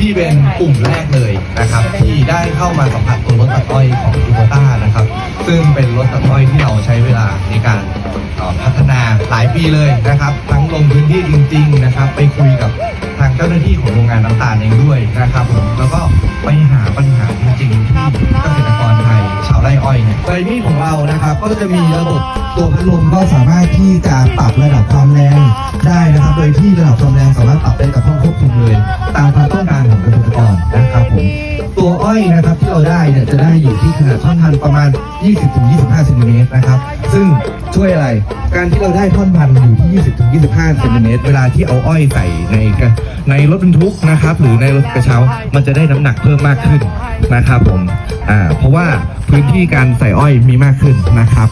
พี่เป็นกลุ่มแรกเลยนะครับ ที่ได้เข้ามาสัมผัสตัวรถตัดอ้อยของคูโบต้านะครับ ซึ่งเป็นรถตัดอ้อยที่เราใช้เวลาในการเอ่อพัฒนาหลายปีเลยนะครับ ทั้งลงพื้นที่จริง ๆ นะครับ ไปคุยกับทางเจ้าหน้าที่ของโรงงานน้ำตาลเองด้วยนะครับผมแล้วก็ไปหาปัญหาจริงๆที่เกษตรกรไทยชาวไร่อ้อยเนี่ยไฟมีดของเรานะครับ ก็จะมีระบบตัวพัดลมก็สามารถที่จะปรับระดับความแรงได้นะครับ โดยที่ระดับความแรงสามารถปรับได้กับห้องควบคุมเลย ตามความต้องการ ตัวอ้อยนะครับที่เราได้เนี่ยจะได้อยู่ที่ขนาดท่อนพันประมาณ 20-25เซนติเมตรนะครับ ซึ่งช่วยอะไร การที่เราได้ท่อนพันอยู่ที่ 20-25เซนติเมตรเวลาที่เอาอ้อยใส่ในในรถบรรทุกนะครับ หรือในรถกระเช้ามันจะได้น้ำหนักเพิ่มมากขึ้นนะครับผมอ่าเพราะว่าพื้นที่การใส่อ้อยมีมากขึ้นนะครับ